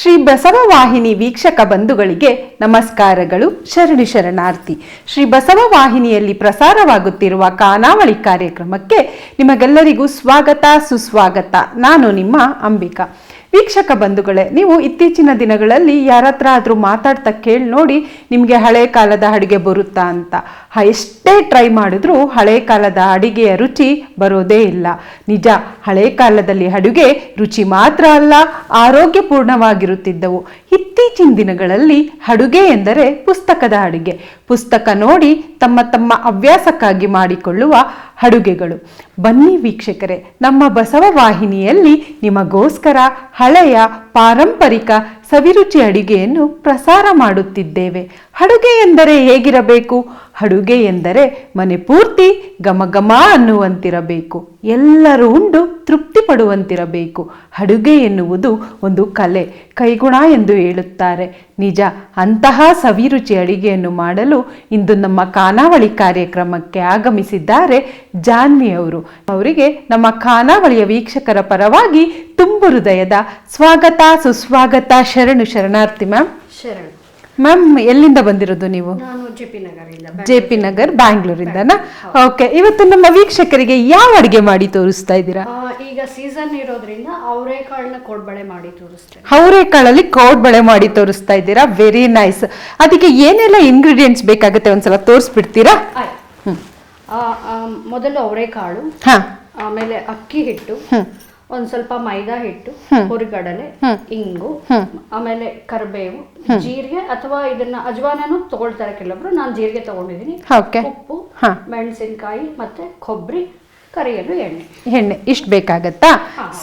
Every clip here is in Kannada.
ಶ್ರೀ ಬಸವ ವಾಹಿನಿ ವೀಕ್ಷಕ ಬಂಧುಗಳಿಗೆ ನಮಸ್ಕಾರಗಳು, ಶರಣಿ ಶರಣಾರ್ಥಿ. ಶ್ರೀ ಬಸವ ವಾಹಿನಿಯಲ್ಲಿ ಪ್ರಸಾರವಾಗುತ್ತಿರುವ ಕಾನಾವಳಿ ಕಾರ್ಯಕ್ರಮಕ್ಕೆ ನಿಮಗೆಲ್ಲರಿಗೂ ಸ್ವಾಗತ, ಸುಸ್ವಾಗತ. ನಾನು ನಿಮ್ಮ ಅಂಬಿಕಾ. ವೀಕ್ಷಕ ಬಂಧುಗಳೇ, ನೀವು ಇತ್ತೀಚಿನ ದಿನಗಳಲ್ಲಿ ಯಾರತ್ರ ಆದರೂ ಮಾತಾಡ್ತಾ ಕೇಳಿ ನೋಡಿ ನಿಮಗೆ ಹಳೆ ಕಾಲದ ಅಡುಗೆ ಬರುತ್ತಾ ಅಂತ. ಎಷ್ಟೇ ಟ್ರೈ ಮಾಡಿದ್ರೂ ಹಳೆ ಕಾಲದ ಅಡಿಗೆಯ ರುಚಿ ಬರೋದೇ ಇಲ್ಲ. ನಿಜ, ಹಳೆ ಕಾಲದಲ್ಲಿ ಅಡುಗೆ ರುಚಿ ಮಾತ್ರ ಅಲ್ಲ, ಆರೋಗ್ಯಪೂರ್ಣವಾಗಿರುತ್ತಿದ್ದವು. ಇತ್ತೀಚಿನ ದಿನಗಳಲ್ಲಿ ಅಡುಗೆ ಎಂದರೆ ಪುಸ್ತಕದ ಅಡುಗೆ. ಪುಸ್ತಕ ನೋಡಿ ತಮ್ಮ ತಮ್ಮ ಹವ್ಯಾಸಕ್ಕಾಗಿ ಮಾಡಿಕೊಳ್ಳುವ ಅಡುಗೆಗಳು. ಬನ್ನಿ ವೀಕ್ಷಕರೇ, ನಮ್ಮ ಬಸವ ವಾಹಿನಿಯಲ್ಲಿ ನಿಮಗೋಸ್ಕರ ಹಳೆಯ ಪಾರಂಪರಿಕ ಸವಿರುಚಿ ಅಡುಗೆಯನ್ನು ಪ್ರಸಾರ ಮಾಡುತ್ತಿದ್ದೇವೆ. ಅಡುಗೆ ಎಂದರೆ ಹೇಗಿರಬೇಕು? ಅಡುಗೆ ಎಂದರೆ ಮನೆ ಪೂರ್ತಿ ಗಮಗಮ ಅನ್ನುವಂತಿರಬೇಕು. ಎಲ್ಲರೂ ಉಂಡು ತೃಪ್ತಿ ಪಡುವಂತಿರಬೇಕು ಅಡುಗೆ ಎನ್ನುವುದು ಒಂದು ಕಲೆ, ಕೈಗುಣ ಎಂದು ಹೇಳುತ್ತಾರೆ. ನಿಜ, ಅಂತಹ ಸವಿರುಚಿ ಅಡಿಗೆಯನ್ನು ಮಾಡಲು ಇಂದು ನಮ್ಮ ಖಾನಾವಳಿ ಕಾರ್ಯಕ್ರಮಕ್ಕೆ ಆಗಮಿಸಿದ್ದಾರೆ ಜಾನ್ವಿಯವರು. ಅವರಿಗೆ ನಮ್ಮ ಖಾನಾವಳಿಯ ವೀಕ್ಷಕರ ಪರವಾಗಿ ತುಂಬು ಹೃದಯದ ಸ್ವಾಗತ, ಸುಸ್ವಾಗತ, ಶರಣು ಶರಣಾರ್ಥಿ ಮ್ಯಾಮ್. ಶರಣ್. ಮ್ಯಾಮ್ ಎಲ್ಲಿಂದ ಬಂದಿರೋದು ನೀವು? ನಾನು ಜೆ ಪಿ ನಗರಿಂದ ಜೆ ಪಿ ನಗರ್ ಬ್ಯಾಂಗ್ಳೂರಿಂದನಾ ಓಕೆ ಇವತ್ತು ನಮ್ಮ ವೀಕ್ಷಕರಿಗೆ ಯಾವ ಅಡುಗೆ ಮಾಡಿ ತೋರಿಸ್ತಾ ಇದ್ದೀರಾ? ಆ, ಈಗ ಸೀಸನ್ ಇರೋದ್ರಿಂದ ಅವರೇಕಾಳನ್ನ ಕೋಡ್ಬಳೆ ಮಾಡಿ ತೋರಿಸ್ತೇನೆ. ಅವರೆಕಾಳಲ್ಲಿ ಕೋಡ್ಬಳೆ ಮಾಡಿ ತೋರಿಸ್ತಾ ಇದ್ದೀರಾ? ವೆರಿ ನೈಸ್ ಅದಕ್ಕೆ ಏನೆಲ್ಲ ಇಂಗ್ರೀಡಿಯೆಂಟ್ಸ್ ಬೇಕಾಗುತ್ತೆ ಒಂದ್ಸಲ ತೋರಿಸ್ಬಿಡ್ತೀರಾ? ಆಯ್ತು. ಆ, ಆ, ಮೊದಲು ಅವರೇಕಾಳು ಹಾ. ಆಮೇಲೆ ಅಕ್ಕಿ ಹಿಟ್ಟು ಒಂದ್ ಸ್ವಲ್ಪ ಮೈದಾ ಹಿಟ್ಟು ಹುರಿಗಡಲೆ ಇಂಗು ಆಮೇಲೆ ಕರಿಬೇವು ಜೀರಿಗೆ ಅಥವಾ ಇದನ್ನ ಅಜ್ವಾನನು ತಗೊಳ್ತಾರೆ ಕೆಲವೊಬ್ರು ನಾನು ಜೀರಿಗೆ ತಗೊಂಡಿದ್ದೀನಿ. ಓಕೆ. ಉಪ್ಪು. ಮೆಣಸಿನಕಾಯಿ ಮತ್ತೆ ಕೊಬ್ಬರಿ ಕರಿಯಲು ಎಣ್ಣೆ. ಎಣ್ಣೆ. ಇಷ್ಟು ಬೇಕಾಗತ್ತಾ?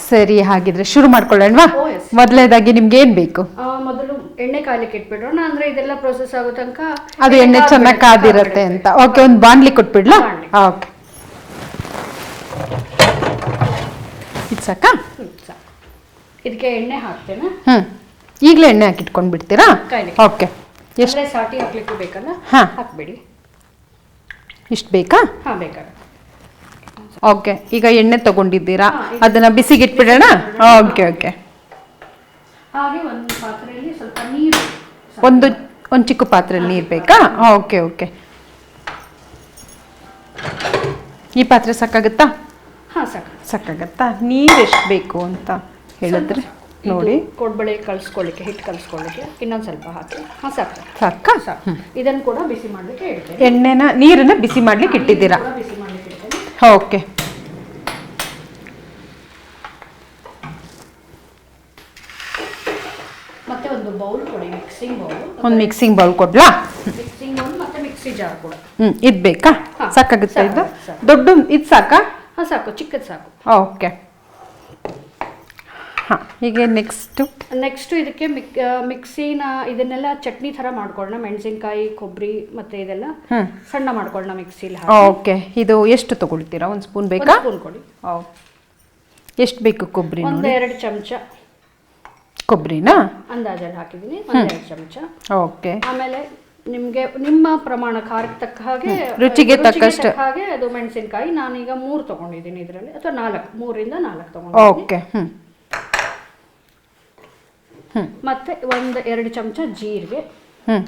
ಸರಿ ಹಾಗಿದ್ರೆ ಶುರು ಮಾಡ್ಕೊಳ್ಳೋಣವಾ? ಮೊದಲೇದಾಗಿ. ಮೊದಲನೇದಾಗಿ ನಿಮ್ಗೆ ಏನ್ ಬೇಕು? ಮೊದಲು ಎಣ್ಣೆ ಕಾಯ್ಲಿಕ್ಕೆ ಇಟ್ಬಿಡೋಣ. ಅಂದ್ರೆ ಇದೆಲ್ಲ ಪ್ರೊಸೆಸ್ ಆಗೋ ತನಕ ಅದು ಎಣ್ಣೆ ಚೆನ್ನಾಗಿ ಕಾದಿರತ್ತೆ ಅಂತ. ಓಕೆ ಒಂದು ಬಾಣ್ಲಿ ಕೊಟ್ಬಿಡ್ಲಾ? ಓಕೆ. ಇದು ಸಾಕಾ ಇದಕ್ಕೆ ಎಣ್ಣೆ ಹಾಕ್ತೇನೆ. ಹ್ಞೂ ಈಗಲೇ ಎಣ್ಣೆ ಹಾಕಿಟ್ಕೊಂಡು ಬಿಡ್ತೀರಾ. ಓಕೆ. ಎಷ್ಟು? ಸಾಟಿ ಹಾಕ್ಲಿಕ್ಕೆ ಬೇಕಲ್ಲ? ಹಾಂ. ಹಾಕ್ಬಿಡಿ. ಇಷ್ಟು ಬೇಕಾ? ಹಾಂ ಬೇಕಾಗುತ್ತೆ. ಓಕೆ. ಈಗ ಎಣ್ಣೆ ತಗೊಂಡಿದ್ದೀರಾ? ಅದನ್ನ ಬಿಸಿಗೆ ಇಟ್ಬಿಡೋಣ ಓಕೆ ಓಕೆ. ಹಾಗೆ ಒಂದು ಪಾತ್ರೆಯಲ್ಲಿ ಸ್ವಲ್ಪ ನೀರು ಒಂದು ಒಂದು ಚಿಕ್ಕ ಪಾತ್ರೆಯಲ್ಲಿ ನೀರು ಬೇಕಾ? Okay okay. ಈ ಪಾತ್ರೆ ಸಾಕಾಗುತ್ತಾ? ಹಾ ಸಾಕು ಸಾಕಾಗತ್ತಾ? ನೀರು ಎಷ್ಟು ಬೇಕು ಅಂತ ಹೇಳಿದ್ರೆ ನೋಡಿ. ಕೊಡ್ಬಳೆ ಕಳ್ಸ್ಕೊಳ್ಳಿಕ್ಕೆ ಹಿಟ್ಟು ಕಳ್ಸ್ಕೊಳ್ಳಿಕ್ಕೆ ಇನ್ನೊಂದು ಸ್ವಲ್ಪ ಹಾಕಿ. ಹಾಂ ಸಾಕು? ಸಾಕಾ ಸಾಕು. ಇದನ್ನು ಕೂಡ ಬಿಸಿ ಮಾಡ್ಲಿಕ್ಕೆ ಇಡ್ತೀನಿ. ಎಣ್ಣೆನ ನೀರನ್ನ ಬಿಸಿ ಮಾಡ್ಲಿಕ್ಕೆ ಇಟ್ಟಿದ್ದೀರಾ? ಬಿಸಿ ಮಾಡ್ಲಿಕ್ಕೆ ಇಡ್ತೇನೆ. ಓಕೆ. ಮತ್ತೆ ಒಂದು ಬೌಲ್ ಕೊಡಿ ಮಿಕ್ಸಿಂಗ್ ಬೌಲ್. ಒಂದು ಮಿಕ್ಸಿಂಗ್ ಬೌಲ್ ಕೊಡ್ಲಾ? ಮಿಕ್ಸಿಂಗ್ ಬೌಲ್ ಮತ್ತೆ ಮಿಕ್ಸಿ ಜಾರ್ ಕೂಡ. ಹ್ಮ್ ಇದು ಬೇಕಾ? ಸಾಕಾಗುತ್ತೆ ಇದು. ದೊಡ್ಡ ಇದು ಸಾಕಾ? ಹಾ ಸಾಕು ಚಿಕ್ಕದು ಸಾಕು. ಓಕೆ ಹಾಂ ಹೀಗೆ ನೆಕ್ಸ್ಟು ನೆಕ್ಸ್ಟು ಇದಕ್ಕೆ ಮಿಕ್ ಮಿಕ್ಸಿನ ಇದನ್ನೆಲ್ಲ ಚಟ್ನಿ ಥರ ಮಾಡ್ಕೊಳ್ಳೋಣ ಮೆಣಸಿನ್ಕಾಯಿ ಕೊಬ್ಬರಿ ಮತ್ತು ಇದೆಲ್ಲ. ಸಣ್ಣ ಮಾಡ್ಕೊಳ್ಳೋಣ ಮಿಕ್ಸಿಲಿ ಓಕೆ ಇದು ಎಷ್ಟು ತಗೊಳ್ತೀರಾ? ಒಂದು ಸ್ಪೂನ್ ಬೇಕಾ? ಸ್ಪೂನ್ ಕೊಡಿ. ಓ ಎಷ್ಟು ಬೇಕು ಕೊಬ್ಬರಿ ಒಂದು ಎರಡು ಚಮಚ. ಕೊಬ್ಬರಿನಾ ಅಂದಾಜಲ್ಲಿ ಹಾಕಿದ್ದೀನಿ ಎರಡು ಚಮಚ. ಓಕೆ ಆಮೇಲೆ ನಿಮ್ಗೆ ನಿಮ್ಮ ಪ್ರಮಾಣ ಖಾರಕ್ಕೆ ತಕ್ಕ ಹಾಗೆ ರುಚಿಗೆ ತಕ್ಕಷ್ಟು. ತಕ್ಕ ಹಾಗೆ ಅದು ಮೆಣಸಿನಕಾಯಿ. ನಾನೀಗ ಮೂರು ತಗೊಂಡಿದ್ದೀನಿ ಇದರಲ್ಲಿ. ಅಥವಾ ನಾಲ್ಕು ಮೂರಿಂದ ನಾಲ್ಕು ತಗೊಂಡಿದ್ದೀನಿ. ಓಕೆ ಮತ್ತೆ ಒಂದು ಎರಡು ಚಮಚ ಜೀರಿಗೆ. ಹ್ಮ್.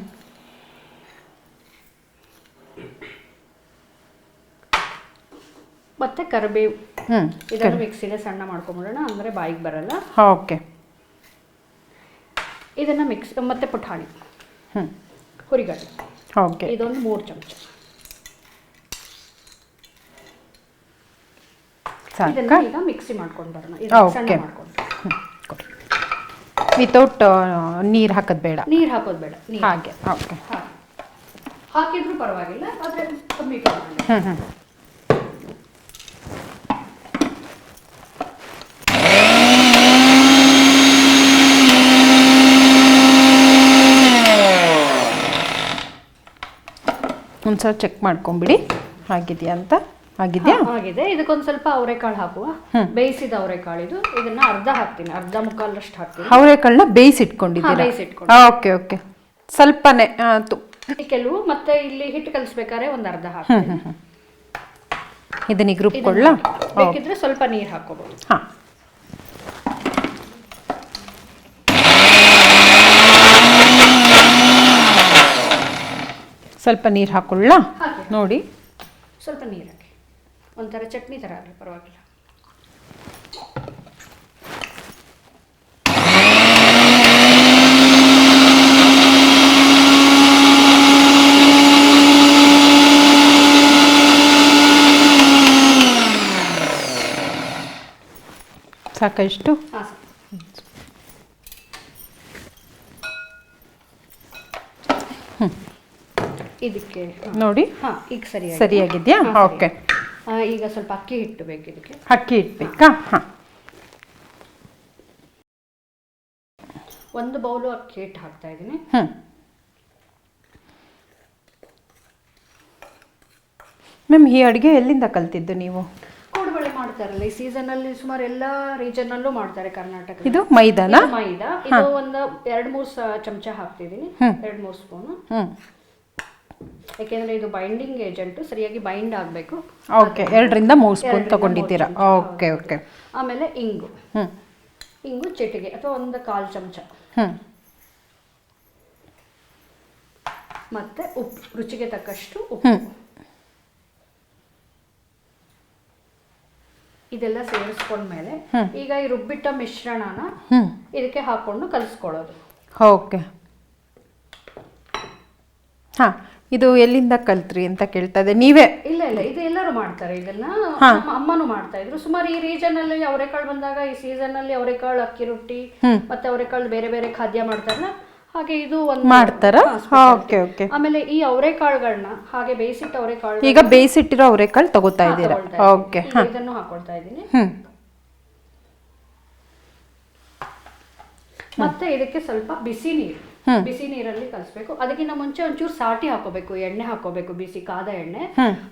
ಮತ್ತೆ ಕರಿಬೇವು. ಹ್ಮ್ ಇದನ್ನು ಮಿಕ್ಸಿಗೆ ಸಣ್ಣ ಮಾಡ್ಕೊಂಬಿಡೋಣ ಅಂದ್ರೆ ಬಾಯಿಗೆ ಬರಲ್ಲ. ಓಕೆ. ಇದನ್ನ ಮಿಕ್ಸ್ ಮತ್ತೆ ಪುಟಾಣಿ. ಹ್ಞೂ ಹುರಿಗಡ್ಲೆ ಓಕೆ. ಇದೊಂದು ಮೂರು ಚಮಚ. ಇದನ್ನ ಈಗ ಮಿಕ್ಸಿ ಮಾಡ್ಕೊಂಡು ಬರೋಣ. ಇದನ್ನ ಸಣ್ಣ. ಮಾಡ್ಕೊಂಡು. ವಿತೌಟ್ ನೀರು ಹಾಕೋದು ಬೇಡ. ನೀರು ಹಾಕೋದು ಬೇಡ. ಹಾಗೆ ಓಕೆ. ಹಾಕಿ ಹಾಕಿದ್ರು ಪರವಾಗಿಲ್ಲ ಆದರೆ ಕಮ್ಮಿ ಹ್ಞೂ ಹ್ಞೂ ಒಂದ್ಸಲ ಚೆಕ್ ಮಾಡ್ಕೊಂಬಿಡಿ. ಆಗಿದೆಯಾ ಅಂತ? ಆಗಿದೆಯಾ? ಆಗಿದೆ. ಇದಕ್ಕೊಂದು ಸ್ವಲ್ಪ ಅವರೆಕಾಳು ಹಾಕುವ. ಬೇಯಿಸಿದ ಅವರೆಕಾಳು ಇದು. ಇದನ್ನ ಅರ್ಧ ಹಾಕ್ತೀನಿ. ಅರ್ಧ ಮುಕ್ಕಾಲಷ್ಟು ಹಾಕ್ತೀನಿ. ಅವರೆಕಾಳನ್ನ ಬೇಯಿಸಿಟ್ಕೊಂಡಿದ್ದೀರಾ? ಬೇಯಿಸಿಟ್ಕೊಂಡು. ಓಕೆ ಓಕೆ ಸ್ವಲ್ಪನೇ ಕೆಲವು ಮತ್ತೆ ಇಲ್ಲಿ ಹಿಟ್ಟು ಕಲಿಸ್ಬೇಕಾದ್ರೆ ಒಂದು ಅರ್ಧ ಹಾಕ್ತೀನಿ. ಇದನ್ನ ರುಬ್ಕೊಳ್ಳ. ಬೇಕಿದ್ರೆ ಸ್ವಲ್ಪ ನೀರು ಹಾಕೋಬಹುದು ಹಾಂ. ಸ್ವಲ್ಪ ನೀರು ಹಾಕೊಳ್ಳ ಹಾಕಿ ನೋಡಿ. ಸ್ವಲ್ಪ ನೀರು ಹಾಕಿ. ಒಂಥರ ಚಟ್ನಿ ಥರ ಆಗಲಿ ಪರವಾಗಿಲ್ಲ. ಸಾಕಷ್ಟು ಹಾಂ ಸರ್ ಇದಕ್ಕೆ ನೋಡಿ. ಹಾಂ ಈಗ ಸರಿ ಸರಿಯಾಗಿದೆಯಾ? ಓಕೆ. ಈಗ ಸ್ವಲ್ಪ ಅಕ್ಕಿ ಹಿಟ್ಟು ಬೇಕು ಇದಕ್ಕೆ. ಅಕ್ಕಿ ಇಟ್ಬೇಕಾ ಹಾಂ. ಒಂದು ಬೌಲು ಅಕ್ಕಿ ಹಿಟ್ಟು ಹಾಕ್ತಾ ಇದ್ದೀನಿ. ಹ್ಞೂ ಮ್ಯಾಮ್ ಈ ಅಡುಗೆ ಎಲ್ಲಿಂದ ಕಲ್ತಿದ್ದು ನೀವು? ಕೋಡುಬಳೆ ಮಾಡ್ತಾರಲ್ಲ ಈ ಸೀಸನಲ್ಲಿ ಸುಮಾರು ಎಲ್ಲ ರೀಜನ್ನಲ್ಲೂ ಮಾಡ್ತಾರೆ ಕರ್ನಾಟಕ ಇದು ಮೈದಾನ? ಮೈದಾ. ಇದು ಒಂದು ಎರಡು ಮೂರು ಚಮಚ ಹಾಕ್ತಿದ್ದೀನಿ. ಎರಡು ಮೂರು ಸ್ಪೂನು. ಯಾಕೆಂದ್ರೆ ಇದು ಬೈಂಡಿಂಗ್ ಏಜೆಂಟ್ ಸರಿಯಾಗಿ ಬೈಂಡ್ ಆಗಬೇಕು. ಓಕೆ ಎರಡರಿಂದ ಮೂರು ಸ್ಪೂನ್ ತಗೊಂಡಿದ್ದೀರಾ? ಓಕೆ ಓಕೆ ಆಮೇಲೆ ಇಂಗು. ಹ್ಞೂ ಇಂಗು ಚಿಟಿಗೆ ಅಥವಾ ಒಂದು ಕಾಲು ಚಮಚ. ಹ್ಞೂ ಮತ್ತೆ ಉಪ್ಪು ರುಚಿಗೆ ತಕ್ಕಷ್ಟು ಉಪ್ಪು. ಇದೆಲ್ಲ ಸೇರಿಸ್ಕೊಂಡ್ಮೇಲೆ ಈಗ ಈ ರುಬ್ಬಿಟ್ಟ ಮಿಶ್ರಣನ ಇದಕ್ಕೆ ಹಾಕೊಂಡು ಕಲಿಸ್ಕೊಳ್ಳೋದು. ಓಕೆ ಹಾಂ ಇದು ಎಲ್ಲಿಂದ ಕಲ್ತ್ರಿ ಅಂತ ಕೇಳ್ತಾ ಇದೆ ನೀವೇ. ಇಲ್ಲ ಇಲ್ಲ ಇದು ಎಲ್ಲರೂ ಮಾಡ್ತಾರೆ ಇದನ್ನ. ನಮ್ಮ ಅಮ್ಮನೂ ಮಾಡ್ತಾ ಇದ್ರು. ಸುಮಾರು ಈ ರೀಜನ್ ಅಲ್ಲಿ ಅವರೆಕಾಳು ಬಂದಾಗ ಈ ಸೀಸನ್ ಅಲ್ಲಿ ಅವರೆಕಾಳು ಅಕ್ಕಿ ರೊಟ್ಟಿ ಮತ್ತೆ ಅವರೆಕಾಳು ಬೇರೆ ಬೇರೆ ಖಾದ್ಯ ಮಾಡ್ತಾರಲ್ಲ ಹಾಗೆ ಇದು ಒಂದು ಮಾಡ್ತಾರಾ? Okay okay. ಆಮೇಲೆ ಈ ಅವರೆಕಾಳುಗಳನ್ನ ಹಾಗೆ ಬೇಯಿಸಿಟ್ಟ ಅವರೆಕಾಳು ಈಗ ಬೇಯಿಸಿಟ್ಟಿರೋ ಅವರೆಕಾಳು ತಗೋತಾ ಇದೀರ ಓಕೆ ಇದನ್ನು ಹಾಕೊಳ್ತಾ ಇದ್ದೀನಿ. ಮತ್ತೆ ಇದಕ್ಕೆ ಸ್ವಲ್ಪ ಬಿಸಿ ನೀರು. ಬಿಸಿ ನೀರಲ್ಲಿ ಕಲಿಸ್ಬೇಕು. ಅದಕ್ಕಿಂತ ಮುಂಚೆ ಒಂಚೂರು ಸಾಟಿ ಹಾಕೋಬೇಕು ಎಣ್ಣೆ ಹಾಕೋಬೇಕು ಬಿಸಿ ಕಾದ ಎಣ್ಣೆ.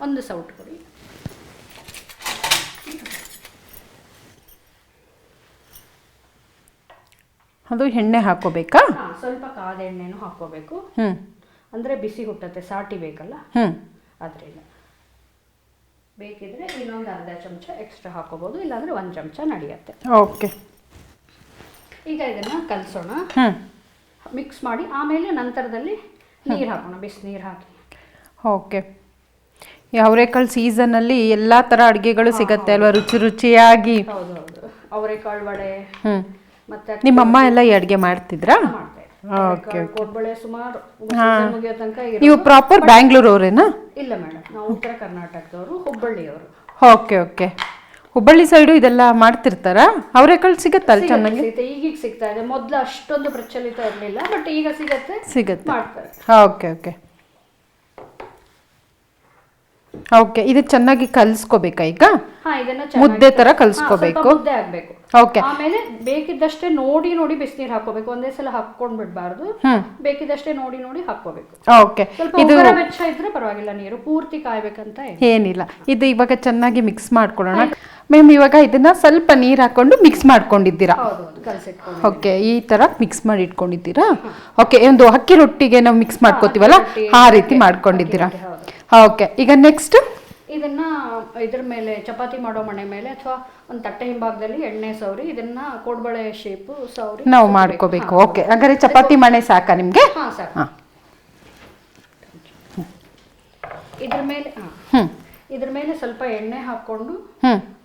ಒಂದು ಸೌಟ್ ಕೊಡಿ. ಅದು ಎಣ್ಣೆ ಹಾಕೋಬೇಕಾ? ಸ್ವಲ್ಪ ಕಾದ ಎಣ್ಣೆನೂ ಹಾಕೋಬೇಕು. ಅಂದ್ರೆ ಬಿಸಿ ಹುಟ್ಟತ್ತೆ ಸಾಟಿ ಬೇಕಲ್ಲ? ಅದ್ರಿಂದ. ಬೇಕಿದ್ರೆ ಇನ್ನೊಂದು ಅರ್ಧ ಚಮಚ ಎಕ್ಸ್ಟ್ರಾ ಹಾಕೋಬಹುದು ಇಲ್ಲಾಂದ್ರೆ ಒಂದು ಚಮಚ ನಡೆಯುತ್ತೆ. ಓಕೆ. ಈಗ ಇದನ್ನ ಕಲಸೋಣ. ಮಿಕ್ಸ್ ಮಾಡಿ ಆಮೇಲೆ ನಂತರದಲ್ಲಿ ನೀರು ಹಾಕೋಣ ಬಿಸಿ ನೀರು ಹಾಕಿ. ಓಕೆ. ಅವರೆಕಾಳು ಸೀಸನಲ್ಲಿ ಎಲ್ಲ ಥರ ಅಡುಗೆಗಳು ಸಿಗುತ್ತೆ ಅಲ್ವಾ? ರುಚಿ ರುಚಿಯಾಗಿ. ಹೌದು ಹೌದು ಅವರೆಕಾಳು ವಡೆ ಹ್ಞೂ ಮತ್ತೆ ನಿಮ್ಮಮ್ಮ ಎಲ್ಲ ಈ ಅಡುಗೆ ಮಾಡ್ತಿದ್ರಾ? ಓಕೆ ಕೋಡ್ಬಳೆ ಸುಮಾರು season ಮುಗಿಯೋ ತನಕ ಇರೋದು. ನೀವು ಪ್ರಾಪರ್ ಬ್ಯಾಂಗ್ಳೂರ್ ಅವರೇನಾ? ಇಲ್ಲ ಮೇಡಮ್ ನಾವು ಉತ್ತರ ಕರ್ನಾಟಕದವರು ಹುಬ್ಬಳ್ಳಿಯವರು. Okay okay. ಹುಬ್ಬಳ್ಳಿ ಸೈಡು ಇದೆಲ್ಲ ಮಾಡ್ತಿರ್ತಾರ? ಅವರೆಕಾಳು ಸಿಗತ್ತಲ್ಲ ಚೆನ್ನಾಗಿ? ಸಿಗುತ್ತೆ. ಈಗೀಗ ಸಿಗ್ತಾ ಇದೆ. ಮೊದಲು ಅಷ್ಟೊಂದು ಪ್ರಚಲಿತ ಇರಲಿಲ್ಲ ಬಟ್ ಈಗ ಸಿಗತ್ತೆ. ಸಿಗತ್ತೆ. ಮಾಡ್ತಾರೆ. Okay okay. ಓಕೆ ಇದು ಚೆನ್ನಾಗಿ ಕಲಿಸ್ಕೋಬೇಕಾ ಈಗ? ಹಾ ಇದನ್ನ ಮುದ್ದೆ ತರ ಚೆನ್ನಾಗಿ- ಹಾ, ಸ್ವಲ್ಪ ಕಲಿಸ್ಕೋಬೇಕು. ಮುದ್ದೆ ಆಗ್ಬೇಕು. ಓಕೆ ಆಮೇಲೆ ಬೇಕಿದ್ದಷ್ಟೇ ನೋಡಿ ನೋಡಿ ಬಿಸಿನೀರು ಹಾಕೋಬೇಕು ಒಂದೇ ಸಲ ಹಾಕೊಂಡ್ ಬಿಡಬಾರ್ದು. ಬೇಕಿದ್ದಷ್ಟೇ ನೋಡಿ ನೋಡಿ ಹಾಕೋಬೇಕು ಓಕೆ ಇದು ಬೆಚ್ಚ ಇದ್ರೆ ಪರವಾಗಿಲ್ಲ ನೀರು. ಪೂರ್ತಿ ಕಾಯ್ಬೇಕಂತ ಏನಿಲ್ಲ. ಇದು ಇವಾಗ ಚೆನ್ನಾಗಿ ಮಿಕ್ಸ್ ಮಾಡ್ಕೊಳ್ಳೋಣ. ಮ್ಯಾಮ್ ಇವಾಗ ಇದನ್ನ ಸ್ವಲ್ಪ ನೀರು ಹಾಕೊಂಡು ಮಿಕ್ಸ್ ಮಾಡ್ಕೊಂಡಿದ್ದೀರಾ? ಓಕೆ ಈ ತರ ಮಿಕ್ಸ್ ಮಾಡಿ ಇಟ್ಕೊಂಡಿದ್ದೀರಾ? ಓಕೆ ಒಂದು ಅಕ್ಕಿ ರೊಟ್ಟಿಗೆ ನಾವು ಮಿಕ್ಸ್ ಮಾಡ್ಕೋತೀವಲ್ಲ? ಆ ರೀತಿ ಮಾಡ್ಕೊಂಡಿದ್ದೀರಾ? ಓಕೆ ಈಗ ನೆಕ್ಸ್ಟ್ ಇದನ್ನ ಇದ್ರ ಮೇಲೆ ಚಪಾತಿ ಮಾಡೋ ಮಣೆ ಮೇಲೆ ಅಥವಾ ಒಂದು ತಟ್ಟೆ ಹಿಂಭಾಗದಲ್ಲಿ ಎಣ್ಣೆ ಸೌರಿ ಇದನ್ನ ಕೋಡ್ಬಳೆ ಶೇಪು ಸೌರಿ ನಾವು ಮಾಡ್ಕೋಬೇಕು. ಓಕೆ ಹಾಗಾದ್ರೆ ಚಪಾತಿ ಮಣೆ ಸಾಕಾ ನಿಮಗೆ? ಹಾ ಸಾಕು. ಇದ್ರ ಮೇಲೆ ಹಾ. ಇದ್ರ ಮೇಲೆ ಸ್ವಲ್ಪ ಎಣ್ಣೆ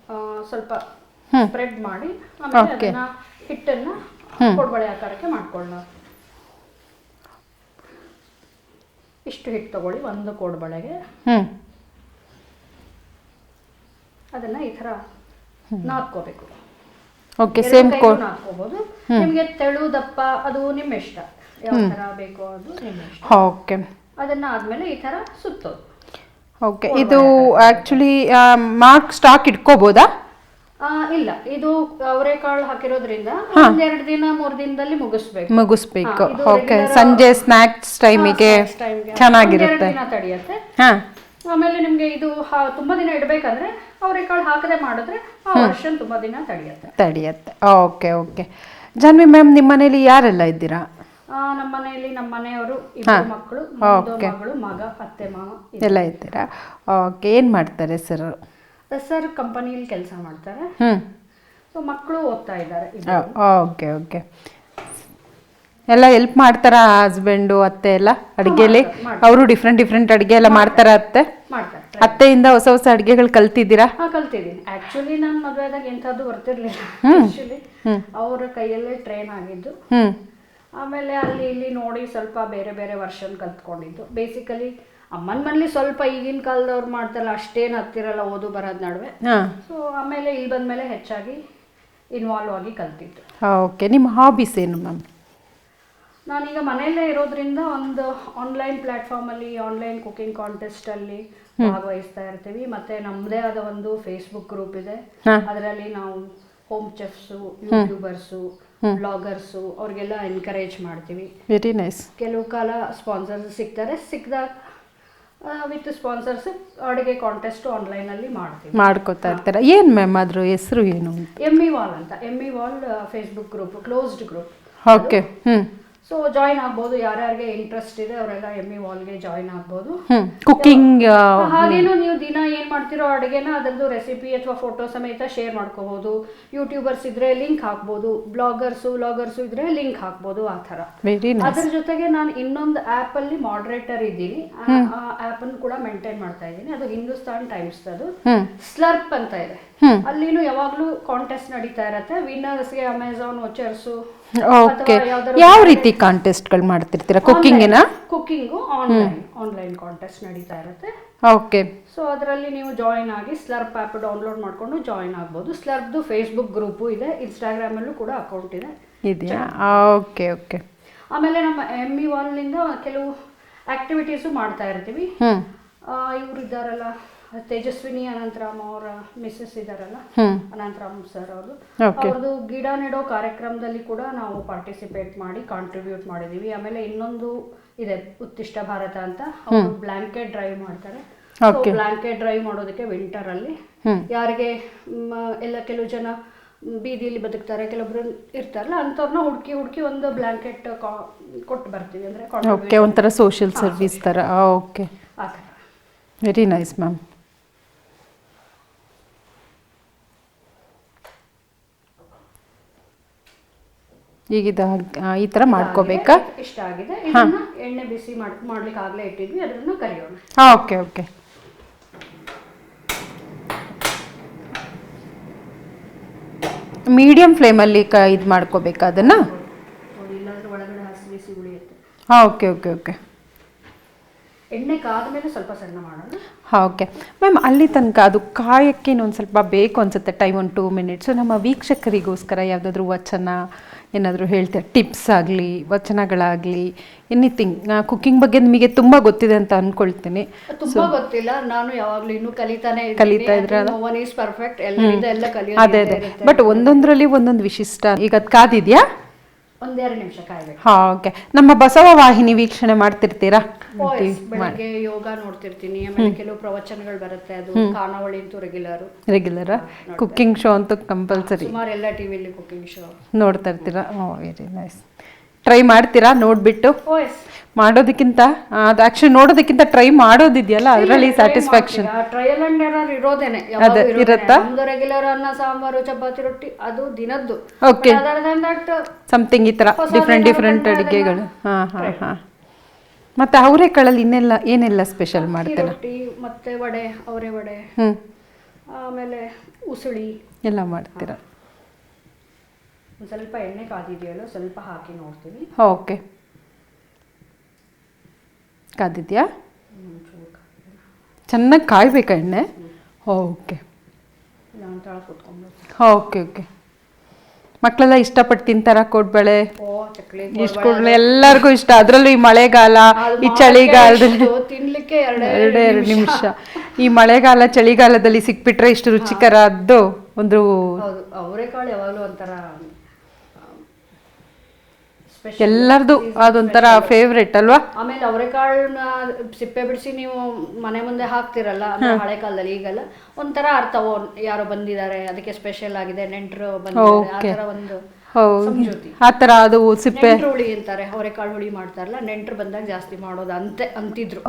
ಆ, ಸ್ವಲ್ಪ. ಸ್ಪ್ರೆಡ್ ಮಾಡಿ ಆಮೇಲೆ. ಅದನ್ನ ಹಿಟ್ಟನ್ನ ಕೋಡ್ಬಳೆ ಆಕಾರಕ್ಕೆ ಮಾಡ್ಕೊಳ್ಳೋಣ. ಇಷ್ಟು ಹಿಟ್ಟು ತಗೊಳ್ಳಿ ಒಂದು ಕೋಡ್ಬಳೆಗೆ. ಅದನ್ನ ಈ ತರ ನಾದ್ಕೋಬೇಕು. ಓಕೆ ಸೇಮ್ ಕೈಗೂ ಕೋ ನಾದ್ಕೋಬಹುದು ನಿಮ್ಗೆ ತೆಳು ದಪ್ಪ ಅದು ನಿಮ್ಮ ಇಷ್ಟ. ಯಾವ ತರ ಬೇಕೋ ಅದು ನಿಮ್ಮ ಇಷ್ಟ. ಓಕೆ ಅದನ್ನ ಆದ್ಮೇಲೆ ಈ ತರ ಸುತ್ತೋದು. ಓಕೆ ಇದು ಆಕ್ಚುಲಿ ಮಾರ್ಕ್ ಸ್ಟಾಕ್ ಇಟ್ಕೋಬೋದಾ? ಇಲ್ಲ ಇದು ಅವರೆಕಾಳು ಹಾಕಿರೋದ್ರಿಂದ ಒಂದೆರಡು ದಿನ ಮೂರು ದಿನದಲ್ಲಿ ಮುಗಿಸ್ಬೇಕು. ಮುಗಿಸ್ಬೇಕು. ಓಕೆ ಸಂಜೆ ಸ್ನ್ಯಾಕ್ಸ್ ಟೈಮಿಗೆ ಚೆನ್ನಾಗಿರುತ್ತೆ. ತಡೆಯುತ್ತೆ. ಹಾಂ. ಆಮೇಲೆ ನಿಮ್ಗೆ ಇದು ತುಂಬಾ ದಿನ ಇಡಬೇಕಂದ್ರೆ ಅವರೆಕಾಳು ಹಾಕದೆ ಮಾಡಿದ್ರೆ ಆ ವರ್ಷನ್ ತುಂಬಾ ದಿನ ತಡೆಯುತ್ತೆ. ತಡೆಯುತ್ತೆ. Okay okay. ಜನ್ವಿ ಮ್ಯಾಮ್ ನಿಮ್ಮ ಮನೇಲಿ ಯಾರೆಲ್ಲ ಇದ್ದೀರಾ? ನಮ್ಮ ಮನೆಯಲ್ಲಿ ನಮ್ಮ ಮನೆಯವರು ಇಬ್ಬರು ಮಕ್ಕಳು ಮಗಳು ಮಗ ಅತ್ತೆ ಮಾವ ಎಲ್ಲ ಇದ್ದೀರಾ? ಓಕೆ ಏನು ಮಾಡ್ತಾರೆ ಸರ್? ಸರ್ ಕಂಪನಿಯಲ್ಲಿ ಕೆಲಸ ಮಾಡ್ತಾರೆ. ಸೊ ಮಕ್ಕಳು ಓದ್ತಾ ಇದ್ದಾರೆ ಓಕೆ ಓಕೆ. ಎಲ್ಲ ಹೆಲ್ಪ್ ಮಾಡ್ತಾರ ಹಸ್ಬೆಂಡು ಅತ್ತೆ ಎಲ್ಲ ಅಡುಗೆಲಿ? ಅವರು ಡಿಫ್ರೆಂಟ್ ಡಿಫ್ರೆಂಟ್ ಅಡುಗೆ ಎಲ್ಲ ಮಾಡ್ತಾರ. ಅತ್ತೆ? ಮಾಡ್ತಾರೆ. ಅತ್ತೆಯಿಂದ ಹೊಸ ಹೊಸ ಅಡುಗೆಗಳು ಕಲ್ತಿದ್ದೀರಾ? ಹಾ ಕಲ್ತಿದ್ದೀನಿ. ಆಕ್ಚುಲಿ ನಾನು ಮದುವೆದಾಗ ಎಂಥದ್ದು ಬರ್ತಿರ್ಲಿಲ್ಲ. ಆಕ್ಚುಲಿ ಅವರ ಕೈಯಲ್ಲೇ ಟ್ರೈನ್ ಆಗಿದ್ದು. ಹ್ಞೂ ಆಮೇಲೆ ಅಲ್ಲಿ ಇಲ್ಲಿ ನೋಡಿ ಸ್ವಲ್ಪ ಬೇರೆ ಬೇರೆ ವರ್ಷನ್ ಕಲ್ತ್ಕೊಂಡಿದ್ದು. ಬೇಸಿಕಲಿ ಅಮ್ಮನ ಮನೇಲಿ ಸ್ವಲ್ಪ ಈಗಿನ ಕಾಲದವ್ರು ಮಾಡ್ತಾರಲ್ಲ ಅಷ್ಟೇನು ಹತ್ತಿರಲ್ಲ ಓದು ಬರೋದ್ ನಡುವೆ. ಹಾಂ. ಸೊ ಆಮೇಲೆ ಇಲ್ಲಿ ಬಂದಮೇಲೆ ಹೆಚ್ಚಾಗಿ ಇನ್ವಾಲ್ವ್ ಆಗಿ ಕಲ್ತಿದ್ದು. ಓಕೆ ನಿಮ್ಮ ಹಾಬೀಸ್ ಏನು ಮ್ಯಾಮ್ ನಾನೀಗ ಮನೆಯಲ್ಲೇ ಇರೋದ್ರಿಂದ ಒಂದು ಆನ್ಲೈನ್ ಪ್ಲ್ಯಾಟ್ಫಾರ್ಮಲ್ಲಿ ಆನ್ಲೈನ್ ಕುಕಿಂಗ್ ಕಾಂಟೆಸ್ಟಲ್ಲಿ ಭಾಗವಹಿಸ್ತಾ ಇರ್ತೀವಿ. ಮತ್ತೆ ನಮ್ಮದೇ ಆದ ಒಂದು ಫೇಸ್ಬುಕ್ ಗ್ರೂಪ್ ಇದೆ. ಅದರಲ್ಲಿ ನಾವು ಹೋಮ್. ಚೆಫ್ಸು ಯೂಟ್ಯೂಬರ್ಸು ಬ್ಲಾಗರ್ಸು ಅವ್ರಿಗೆಲ್ಲ ಎನ್ಕರೇಜ್ ಮಾಡ್ತೀವಿ. ವೆರಿ ನೈಸ್ ಕೆಲವು ಕಾಲ ಸ್ಪಾನ್ಸರ್ಸ್ ಸಿಗ್ತಾರೆ. ಸಿಕ್ಕಿದಾಗ ವಿತ್ ಸ್ಪಾನ್ಸರ್ಸ್ ಅಡುಗೆ ಕಾಂಟೆಸ್ಟ್ ಆನ್ಲೈನಲ್ಲಿ ಮಾಡ್ತೀವಿ. ಮಾಡ್ಕೋತಾ ಇರ್ತಾರೆ. ಏನ್ ಮ್ಯಾಮ್ ಅದ್ರ ಹೆಸರು ಏನು ಎಮ್ಮಿ ಇ ವಾಲ್ ಅಂತ. ಎಮ್ಮಿ wall Facebook group closed group okay ಹ್ಞೂ ಸೊ ಜಾಯಿನ್ ಆಗ್ಬೋದು ಯಾರ್ಯಾರಿಗೆ ಇಂಟ್ರೆಸ್ಟ್ ಇದೆ ಅವರೆಲ್ಲ ಎಮ್ಮಿ ಇ ವಾಲ್ಗೆ ಜಾಯಿನ್ ಆಗ್ಬೋದು. ಕುಕಿಂಗ್ ಕುಕ್ಕಿಂಗ್ ಹಾಗೇನು ನೀವು ದಿನ ಏನ್ ಮಾಡ್ತಿರೋ ಅಡುಗೆನ ಅದರದ್ದು ರೆಸಿಪಿ ಅಥವಾ ಫೋಟೋ ಸಮೇತ ಶೇರ್ ಮಾಡ್ಕೋಬಹುದು ಯೂಟ್ಯೂಬರ್ಸ್ ಇದ್ರೆ ಲಿಂಕ್ ಹಾಕ್ಬೋದು ಬ್ಲಾಗರ್ಸು ವ್ಲಾಗರ್ಸು ಇದ್ರೆ ಲಿಂಕ್ ಹಾಕ್ಬೋದು ಆ ಥರ. ಅದ್ರ ಜೊತೆಗೆ ನಾನು ಇನ್ನೊಂದು ಆ್ಯಪ್ ಅಲ್ಲಿ ಮಾಡರೇಟರ್ ಇದ್ದೀನಿ. ಆ ಆ್ಯಪ್ ಅನ್ನು ಕೂಡ ಮೇಂಟೈನ್ ಮಾಡ್ತಾ ಇದ್ದೀನಿ. ಅದು ಹಿಂದೂಸ್ತಾನ್ ಟೈಮ್ಸ್ ಅದು ಸ್ಲರ್ಪ್ ಅಂತ ಇದೆ. ಅಲ್ಲಿನೂ ಯಾವಾಗ್ಲೂ ಕಾಂಟೆಸ್ಟ್ ನಡೀತಾ ಇರತ್ತೆ. ವಿನ್ನರ್ಸ್ಗೆ ಅಮೆಝಾನ್ ವೋಚರ್ಸು ಓಕೆ ಯಾವ ರೀತಿ ಕಾಂಟೆಸ್ಟ್ಗಳು ಮಾಡ್ತಿರ್ತೀರಾ? ಕುಕ್ಕಿಂಗಿನ ಕುಕ್ಕಿಂಗು ಆನ್ಲೈನ್ ಆನ್ಲೈನ್ ಕಾಂಟೆಸ್ಟ್ ನಡೀತಾ ಇರುತ್ತೆ. ಓಕೆ ಸೊ ಅದರಲ್ಲಿ ನೀವು ಜಾಯಿನ್ ಆಗಿ ಸ್ಲರ್ಪ್ ಆ್ಯಪ್ ಡೌನ್ಲೋಡ್ ಮಾಡ್ಕೊಂಡು ಜಾಯಿನ್ ಆಗ್ಬೋದು. ಸ್ಲರ್ಪ್ದು ಫೇಸ್ಬುಕ್ ಗ್ರೂಪು ಇದೆ. ಇನ್ಸ್ಟಾಗ್ರಾಮಲ್ಲೂ ಕೂಡ ಅಕೌಂಟ್ ಇದೆ. ಇದೆಯಾ? ಓಕೆ ಓಕೆ ಆಮೇಲೆ ನಮ್ಮ ಎಂ ಇ ನಿಂದ ಕೆಲವು ಆಕ್ಟಿವಿಟೀಸು ಮಾಡ್ತಾ ಇರ್ತೀವಿ. ಇವರು ಇದ್ದಾರಲ್ಲ ತೇಜಸ್ವಿನಿ ಅನಂತರಾಮ್ ಅವರ ಮಿಸ್ಸಸ್ ಇದಾರಲ್ಲ? ಅನಂತರಾಮ್ ಸರ್ ಅವರು. ಅವರದು ಅವ್ರದ್ದು ಗಿಡ ನೆಡೋ ಕಾರ್ಯಕ್ರಮದಲ್ಲಿ ಕೂಡ ನಾವು ಪಾರ್ಟಿಸಿಪೇಟ್ ಮಾಡಿ ಕಾಂಟ್ರಿಬ್ಯೂಟ್ ಮಾಡಿದೀವಿ. ಆಮೇಲೆ ಇನ್ನೊಂದು ಇದೆ ಉತ್ತಿಷ್ಟ ಭಾರತ ಅಂತ. ಅವರು ಬ್ಲಾಂಕೆಟ್ ಡ್ರೈವ್ ಮಾಡ್ತಾರೆ. ಓಕೆ ಬ್ಲಾಂಕೆಟ್ ಡ್ರೈವ್ ಮಾಡೋದಕ್ಕೆ ವಿಂಟರ್ ಅಲ್ಲಿ. ಯಾರಿಗೆ ಎಲ್ಲ ಕೆಲವು ಜನ ಬೀದಿಯಲ್ಲಿ ಬದುಕ್ತಾರೆ ಕೆಲವೊಬ್ರು ಇರ್ತಾರಲ್ಲ ಅಂಥವ್ರನ್ನ ಹುಡುಕಿ ಹುಡುಕಿ ಒಂದು ಬ್ಲಾಂಕೆಟ್ ಕೊಟ್ಟು ಬರ್ತೀವಿ. ಅಂದ್ರೆ ಒಂಥರ ಸೋಷಿಯಲ್ ಸರ್ವಿಸ್ ಥರ ಓಕೆ ಆ ಥರ ವೆರಿ ನೈಸ್ ಮ್ಯಾಮ್ ಈಗ ಇದು ಹಾಗ್- ಆ, ಈ ಥರ ಮಾಡ್ಕೋಬೇಕಾ? ಇಷ್ಟ ಆಗಿದೆ. ಇದನ್ನ ಎಣ್ಣೆ ಬಿಸಿ ಮಾಡ್ ಮಾಡ್ಲಿಕ್ಕೆ ಆಗ್ಲೇ ಇಟ್ಟಿದ್ವಿ ಅದನ್ನ ಕರಿಯೋಣ. ಹಾಂ ಓಕೆ ಓಕೆ. ಮೀಡಿಯಮ್ ಫ್ಲೇಮಲ್ಲಿ ಕ ಇದು ಮಾಡ್ಕೋಬೇಕಾ ಅದನ್ನು? ಇಲ್ಲಾಂದ್ರೆ ಒಳಗಡೆ ಹಸಿ ಬಿಸಿ ಉಳಿಯುತ್ತೆ. ಹಾಂ ಓಕೆ ಓಕೆ ಓಕೆ. ಎಣ್ಣೆ ಕಾದ ಮೇಲೆ ಸ್ವಲ್ಪ ಸಣ್ಣ ಮಾಡೋಣ. ಹಾಂ ಓಕೆ. ಮ್ಯಾಮ್ ಅಲ್ಲಿ ತನಕ ಅದು ಕಾಯಕ್ಕೆ ಇನ್ನೊಂದು ಸ್ವಲ್ಪ ಬೇಕು ಅನ್ಸುತ್ತೆ ಟೈಮ್ ಒಂದು ಟೂ ಮಿನಿಟ್ಸು. ನಮ್ಮ ವೀಕ್ಷಕರಿಗೋಸ್ಕರ ಯಾವುದಾದ್ರೂ ವಚನ ಏನಾದರೂ ಹೇಳ್ತೀರಾ ಟಿಪ್ಸ್ ಆಗಲಿ ವಚನಗಳಾಗಲಿ ಎನಿಥಿಂಗ್ ಕುಕ್ಕಿಂಗ್ ಬಗ್ಗೆ ನಿಮಗೆ ತುಂಬ ಗೊತ್ತಿದೆ ಅಂತ ಅಂದ್ಕೊಳ್ತೀನಿ ತುಂಬಾ ಗೊತ್ತಿಲ್ಲ. ನಾನು ಯಾವಾಗಲೂ ಇನ್ನೂ ಕಲಿತಾನೆ ಕಲಿತಾ ಇದ್ರೆ? ಪರ್ಫೆಕ್ಟ್ ಎಲ್ಲ ಎಲ್ಲ ಅದೇ ಅದೇ. ಬಟ್ ಒಂದೊಂದರಲ್ಲಿ ಒಂದೊಂದು ವಿಶಿಷ್ಟ. ಈಗ ಅದು ಕಾದಿದೆಯಾ? ಒಂದೆರಡು ನಿಮಿಷ ಕಾಯ್ಬೇಕು. ಹಾಂ ಓಕೆ ನಮ್ಮ ಬಸವ ವಾಹಿನಿ ವೀಕ್ಷಣೆ ಮಾಡ್ತಿರ್ತೀರಾ? ಬೆಳಗ್ಗೆ ಯೋಗ ನೋಡ್ತಿರ್ತೀನಿ. ಆಮೇಲೆ ಕೆಲವು ಪ್ರವಚನಗಳು ಬರುತ್ತೆ. ಅದು ಕಾನಾವಳಿ ಅಂತೂ ರೆಗ್ಯುಲರ್ ರೆಗ್ಯುಲರ್ ಕುಕ್ಕಿಂಗ್ ಶೋ ಅಂತೂ ಕಂಪಲ್ಸರಿ ಸುಮಾರು ಎಲ್ಲ ಟಿವಿಲಿ ಕುಕ್ಕಿಂಗ್ ಶೋ ನೋಡ್ತಾ ಇರ್ತೀರಾ? ಓ ವೆರಿ ನೈಸ್ ಟ್ರೈ ಮಾಡ್ತೀರಾ? ನೋಡ್ಬಿಟ್ಟು. ಮಾಡೋದಕ್ಕಿಂತ ಆ, ಅದು ಆ್ಯಕ್ಚುಲಿ ನೋಡೋದಕ್ಕಿಂತ ಟ್ರೈ ಮಾಡೋದಿದೆಯಲ್ಲ? ಅದರಲ್ಲಿ ಸ್ಯಾಟಿಸ್ಫ್ಯಾಕ್ಷನ್ ಟ್ರಯಲ್ ಅಂಡ್ ಎರರ್ ಇರೋದೇನೆ. ಅದೇ, ಇರುತ್ತಾ? ಒಂದು ರೆಗ್ಯುಲರ್ ಅನ್ನ ಸಾಂಬಾರು ಚಪಾತಿ ರೊಟ್ಟಿ ಅದು ದಿನದ್ದು. ಓಕೆ ಸಮಥಿಂಗ್ ಈ ಥರ ಡಿಫ್ರೆಂಟ್ ಡಿಫ್ರೆಂಟ್ ಅಡಿಗೆಗಳು. ಹಾಂ ಹಾಂ ಹಾಂ. ಮತ್ತು ಅವರೆಕಾಳಲ್ಲಿ ಇನ್ನೆಲ್ಲ ಏನೆಲ್ಲ ಸ್ಪೆಷಲ್ ಮಾಡ್ತೀರಾ? ಮತ್ತೆ ವಡೆ ಅವರೆ ವಡೆ. ಹ್ಞೂ ಆಮೇಲೆ ಉಸುಳಿ. ಎಲ್ಲ ಮಾಡ್ತೀರಾ? ಸ್ವಲ್ಪ ಎಣ್ಣೆ ಕಾದಿದೆಯಲ್ಲ ಸ್ವಲ್ಪ ಹಾಕಿ ನೋಡ್ತೀನಿ ಓಕೆ. ಕಾದಿದ್ಯಾ? ಚೆನ್ನಾಗಿ ಕಾಯ್ಬೇಕಾ ಎಣ್ಣೆ? ಓಕೆ. Okay okay. ಮಕ್ಕಳೆಲ್ಲ ಇಷ್ಟಪಟ್ಟು ತಿಂತಾರ ಕೋಡ್ಬಳೆ? ಇಷ್ಟ ಎಲ್ಲರಿಗೂ ಇಷ್ಟ. ಅದರಲ್ಲೂ ಈ ಮಳೆಗಾಲ ಈ ಚಳಿಗಾಲದಲ್ಲಿ ತಿನ್ಲಿಕ್ಕೆ ಎರಡೇ ಎರಡೇ ನಿಮಿಷ. ಈ ಮಳೆಗಾಲ ಚಳಿಗಾಲದಲ್ಲಿ ಸಿಕ್ಬಿಟ್ರೆ ಇಷ್ಟು ರುಚಿಕರದ್ದು ಒಂದು ಹೌದು. ಅವರೆಕಾಳು ಯಾವಾಗಲೂ ಒಂಥರ ಎಲ್ಲರದು ಅದೊಂಥರ ಫೇವ್ರೆಟ್ ಅಲ್ವಾ? ಆಮೇಲೆ ಅವರೆಕಾಳನ್ನ ಸಿಪ್ಪೆ ಬಿಡಿಸಿ ನೀವು ಮನೆ ಮುಂದೆ ಹಾಕ್ತಿರಲ್ಲ ಅಂದ್ರೆ ಹಳೆ ಕಾಲದಲ್ಲಿ ಈಗೆಲ್ಲ ಒಂಥರ ಅರ್ಥ ಓ ಯಾರೋ ಬಂದಿದ್ದಾರೆ ಅದಕ್ಕೆ ಸ್ಪೆಷಲ್ ಆಗಿದೆ ನೆಂಟರು ಬಂದಿದ್ದಾರೆ ಆ. ಥರ ಒಂದು ಹೌದು. ಸಂಸ್ಕೃತಿ. ಆ ಥರ ಅದು ಸಿಪ್ಪೆ. ಹುಳಿ ಅಂತಾರೆ ಅವರೆಕಾಳು ಹುಳಿ ಮಾಡ್ತಾರಲ್ಲ ನೆಂಟರು ಬಂದಾಗ ಜಾಸ್ತಿ ಮಾಡೋದು ಅಂತೆ ಅಂತಿದ್ರು.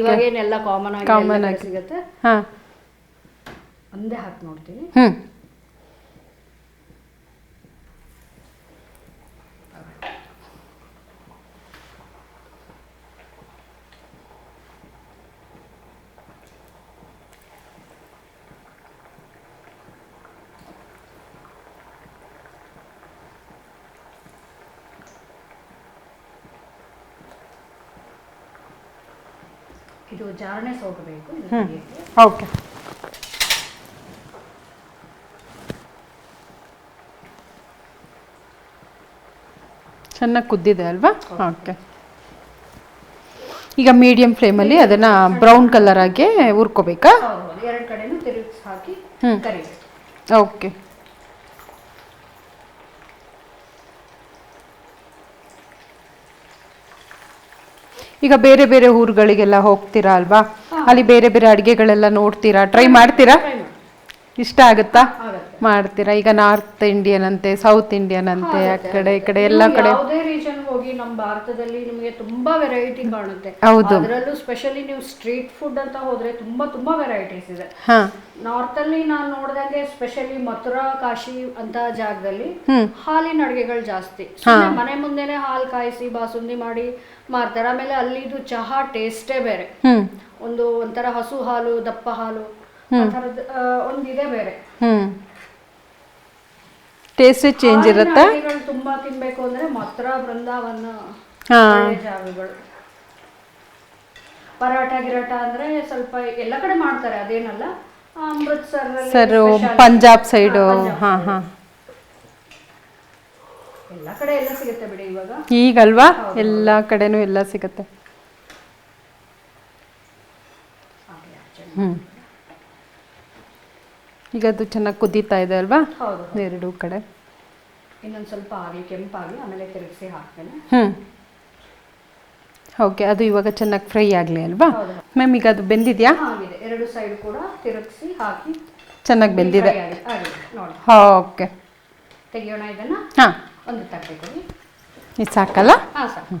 ಇವಾಗ ಏನೆಲ್ಲ ಕಾಮನ್ ಆಗಿ ಎಲ್ಲ ಆಗಿ. ಸಿಗುತ್ತೆ. ಒಂದೇ ಹಾಕಿ ನೋಡ್ತೀನಿ. ಇದು ಜಾರನೆ ತೆಗಿಯಕ್ಕೆ. ಓಕೆ. ಚೆನ್ನಾಗಿ ಕುದ್ದಿದೆ ಅಲ್ವಾ? ಓಕೆ. ಈಗ ಮೀಡಿಯಂ ಫ್ಲೇಮಲ್ಲಿ ಅದನ್ನು ಬ್ರೌನ್ ಕಲರ್ ಆಗಿ ಹುರ್ಕೋಬೇಕಾ? ಎರಡು ಕಡೆನೂ ತಿರುಗಿಸಿ ಹಾಕಿ. ಕರಿಬೇಕು. ಓಕೆ. ಈಗ ಬೇರೆ ಬೇರೆ ಊರುಗಳಿಗೆಲ್ಲ ಹೋಗ್ತೀರಾ ಅಲ್ವಾ? ಅಲ್ಲಿ ಬೇರೆ ಬೇರೆ ಅಡುಗೆಗಳೆಲ್ಲ ನೋಡ್ತೀರಾ? ಟ್ರೈ ಮಾಡ್ತೀರಾ? ಇಷ್ಟ ಆಗುತ್ತಾ? ಮಾಡ್ತೀರಾ? ಈಗ ನಾರ್ತ್ ಇಂಡಿಯನ್ ಅಂತೆ ಸೌತ್ ಇಂಡಿಯನ್ ಅಂತೆ ಆ ಕಡೆ ಈ ಕಡೆ ಎಲ್ಲ ಕಡೆ ಹೋಗಿ ನಮ್ಮ ಭಾರತದಲ್ಲಿ ನಿಮಗೆ ತುಂಬಾ ವೆರೈಟಿ ಕಾಣುತ್ತೆ. ಅದರಲ್ಲೂ ಸ್ಪೆಷಲಿ ನೀವು ಸ್ಟ್ರೀಟ್ ಫುಡ್ ಅಂತ ಹೋದ್ರೆ ತುಂಬಾ ತುಂಬಾ ವೆರೈಟೀಸ್ ಇದೆ. ನಾರ್ತ್ ಅಲ್ಲಿ ನಾನು ನೋಡ್ದಂಗೆ ಸ್ಪೆಷಲಿ ಮಥುರಾ ಕಾಶಿ ಅಂತ ಜಾಗದಲ್ಲಿ ಹಾಲಿನ ಅಡುಗೆಗಳು ಜಾಸ್ತಿ. ಮನೆ ಮುಂದೆನೆ ಹಾಲು ಕಾಯಿಸಿ ಬಾಸುಂದಿ ಮಾಡಿ ಮಾರ್ತಾರೆ. ಆಮೇಲೆ ಅಲ್ಲಿದು ಚಹಾ ಟೇಸ್ಟೇ ಬೇರೆ. ಒಂದು ಒಂಥರ ಹಸು ಹಾಲು ದಪ್ಪ ಹಾಲು ಒಂದಿದೆ ಬೇರೆ. ಟೇಸ್ಟ್ ಚೇಂಜ್ ಇರುತ್ತೆ? ತುಂಬಾ ತಿನ್ಬೇಕು ಅಂದ್ರೆ ಮಥುರಾ ಬೃಂದಾವನ ಜಾಗಗಳು. ಪರಾಟ ಗಿರಾಟ ಅಂದ್ರೆ ಸ್ವಲ್ಪ ಎಲ್ಲ ಕಡೆ ಮಾಡ್ತಾರೆ ಅದೇನಲ್ಲ ಅಮೃತ್ಸರ್ ಸರ್ ಪಂಜಾಬ್ ಸೈಡು ಹಾ ಹಾ ಎಲ್ಲ ಕಡೆ ಎಲ್ಲ ಸಿಗುತ್ತೆ ಬಿಡಿ ಇವಾಗ. ಈಗಲ್ವಾ? ಎಲ್ಲ ಕಡೆನೂ ಎಲ್ಲ ಸಿಗುತ್ತೆ. ಹ್ಮ್. ಈಗ ಅದು ಚೆನ್ನಾಗಿ ಕುದೀತಾ ಇದೆ ಅಲ್ವಾ? ಎರಡು ಕಡೆ. ಇನ್ನೊಂದು ಸ್ವಲ್ಪ ಆಗಲಿ ಕೆಂಪಾಗಲಿ ಆಮೇಲೆ ತಿರುಗಿಸಿ ಹಾಕ್ತೇನೆ. ಹ್ಞೂ ಓಕೆ ಅದು ಇವಾಗ ಚೆನ್ನಾಗಿ ಫ್ರೈ ಆಗಲಿ ಅಲ್ವಾ? ಮ್ಯಾಮ್ ಈಗ ಅದು ಬೆಂದಿದೆಯಾ? ಎರಡು ಸೈಡ್ ಕೂಡ ತಿರುಗಿಸಿ ಹಾಕಿ ಚೆನ್ನಾಗಿ ಬೆಂದಿದೆ. ಓಕೆ ತೆಗಿಯೋಣ ಇದನ್ನು? ಹಾಂ. ಒಂದು ತಟ್ಟೆ ಕೊಡಿ ಇದು ಸಾಕಲ್ಲ? ಹಾಂ ಸಾಕು.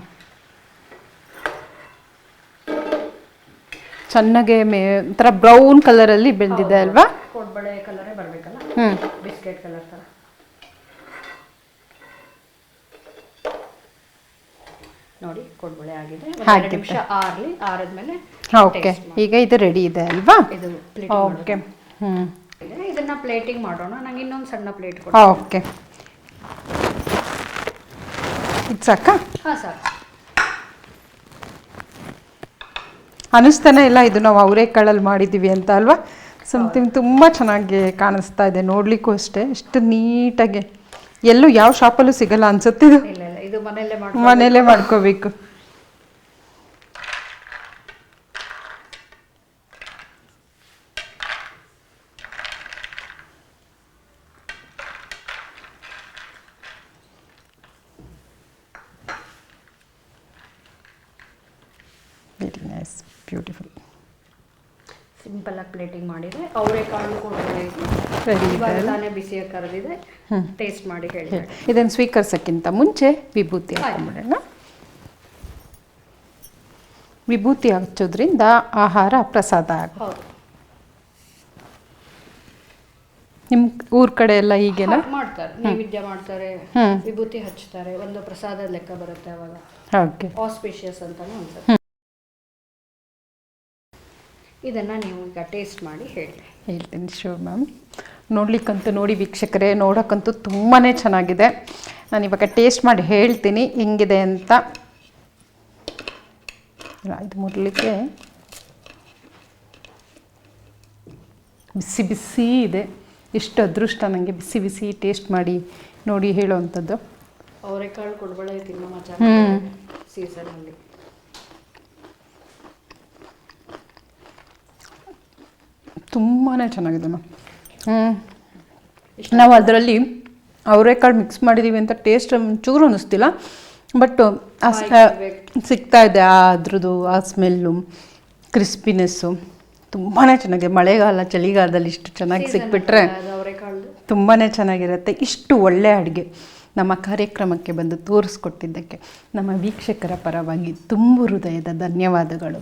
ಚೆನ್ನಾಗೆ ಮೇ ಒಂಥರ ಬ್ರೌನ್ ಕಲರಲ್ಲಿ ಬೆಂದಿದೆ ಅಲ್ವಾ? ಕೋಡ್ಬಳೆ ಕಲರೇ ಬರಬೇಕಲ್ಲ? ಬಿಸ್ಕೆಟ್ ಕಲರ್ ತರ. ನೋಡಿ ಕೋಡ್ಬಳೆ ಆಗಿದೆ. ಎರಡು ನಿಮಿಷ ಆರಲಿ ಆರದ್ಮೇಲೆ ಓಕೆ ಈಗ ಇದು ರೆಡಿ ಇದೆ ಅಲ್ವಾ? ಇದು ಓಕೆ ಹ್ಞೂ ಇದೆ ಇದನ್ನ ಪ್ಲೇಟಿಂಗ್ ಮಾಡೋಣ. ನಂಗೆ ಇನ್ನೊಂದು ಸಣ್ಣ ಪ್ಲೇಟ್ ಕೊಡಿ. ಓಕೆ ಇದು ಸಾಕಾ? ಹಾಂ ಸರ್ ಅನಿಸ್ತಾನೆ ಇಲ್ಲ ಇದು ನಾವು ಅವರೇಕಾಳಲ್ಲಿ ಮಾಡಿದ್ದೀವಿ ಅಂತ ಅಲ್ವಾ? ಸಮಥಿಂಗ್ ತುಂಬ ಚೆನ್ನಾಗಿ ಕಾಣಿಸ್ತಾ ಇದೆ ನೋಡ್ಲಿಕ್ಕೂ ಅಷ್ಟೇ. ಇಷ್ಟು ನೀಟಾಗಿ. ಎಲ್ಲೂ ಯಾವ ಶಾಪಲ್ಲೂ ಸಿಗಲ್ಲ ಅನ್ಸುತ್ತೆ ಇದು. ಮನೆಯಲ್ಲೇ ಮಾಡ್ಕೋಬೇಕು ವೆರಿ ನೈಸ್ ಬ್ಯೂಟಿಫುಲ್ ಸಿಂಪಲ್ ಆಗಿ ಪ್ಲೇಟಿಂಗ್ ಮಾಡಿದೆ ಇವಾಗ ತಾನೇ ಬಿಸಿಯಾಗಿ ಕರೆದಿದೆ. ಟೇಸ್ಟ್ ಮಾಡಿ ಹೇಳಿ. ಇದನ್ನು ಸ್ವೀಕರಿಸೋಕ್ಕಿಂತ ಮುಂಚೆ ವಿಭೂತಿ ಹಾಕೊಂಡ್ಬಿಡೋಣ ವಿಭೂತಿ ಹಚ್ಚೋದ್ರಿಂದ ಆಹಾರ ಪ್ರಸಾದ ಆಗುತ್ತೆ. ನಿಮ್ ಊರ್ ಕಡೆ ಎಲ್ಲ ಹೀಗೇನಾ? ಮಾಡ್ತಾರೆ. ನೈವೇದ್ಯ ಮಾಡ್ತಾರೆ ವಿಭೂತಿ ಹಚ್ತಾರೆ ಒಂದು ಪ್ರಸಾದ ಲೆಕ್ಕ ಬರುತ್ತೆ ಅವಾಗ. ಓಕೆ. ಆಸ್ಪಿಷಿಯಸ್ ಅಂತಾನು ಇದನ್ನ ನೀವು ಈಗ ಟೇಸ್ಟ್ ಮಾಡಿ ಹೇಳಿ ಹೇಳ್ತೀನಿ ಶೋರ್ ಮ್ಯಾಮ್. ನೋಡ್ಲಿಕ್ಕಂತೂ ನೋಡಿ ವೀಕ್ಷಕರೇ ನೋಡೋಕ್ಕಂತೂ ತುಂಬಾ ಚೆನ್ನಾಗಿದೆ. ನಾನು ಇವಾಗ ಟೇಸ್ಟ್ ಮಾಡಿ ಹೇಳ್ತೀನಿ ಹೆಂಗಿದೆ ಅಂತ. ಇದು ಮುರ್ಲಿಕ್ಕೆ ಬಿಸಿ ಬಿಸಿ ಇದೆ. ಎಷ್ಟು ಅದೃಷ್ಟ ನನಗೆ ಬಿಸಿ ಬಿಸಿ ಟೇಸ್ಟ್ ಮಾಡಿ ನೋಡಿ ಹೇಳೋವಂಥದ್ದು. ಅವರೆಕಾಳು ಕೊಡ್ಬಳೆ ತಿನ್ನೋ ಮಜಾ ಹ್ಮ್. ಸೀಸನ್ ಅಲ್ಲಿ ತುಂಬಾ ಚೆನ್ನಾಗಿದೆ ಮ್ಯಾಮ್. ಹ್ಞೂ ನಾವು ಅದರಲ್ಲಿ ಅವರೆಕಾಳು ಮಿಕ್ಸ್ ಮಾಡಿದ್ದೀವಿ ಅಂತ ಟೇಸ್ಟ್ ಒಂಚೂರು ಅನ್ನಿಸ್ತಿಲ್ಲ ಬಟ್ ಸಿಗ್ತಾ ಇದೆ ಆ ಅದ್ರದ್ದು ಆ ಸ್ಮೆಲ್ಲು ಕ್ರಿಸ್ಪಿನೆಸ್ಸು ತುಂಬಾ ಚೆನ್ನಾಗಿದೆ. ಮಳೆಗಾಲ ಚಳಿಗಾಲದಲ್ಲಿ ಇಷ್ಟು ಚೆನ್ನಾಗಿ ಸಿಕ್ಬಿಟ್ರೆ ತುಂಬಾ ಚೆನ್ನಾಗಿರುತ್ತೆ. ಇಷ್ಟು ಒಳ್ಳೆ ಅಡುಗೆ ನಮ್ಮ ಕಾರ್ಯಕ್ರಮಕ್ಕೆ ಬಂದು ತೋರಿಸ್ಕೊಟ್ಟಿದ್ದಕ್ಕೆ ನಮ್ಮ ವೀಕ್ಷಕರ ಪರವಾಗಿ ತುಂಬು ಹೃದಯದ ಧನ್ಯವಾದಗಳು.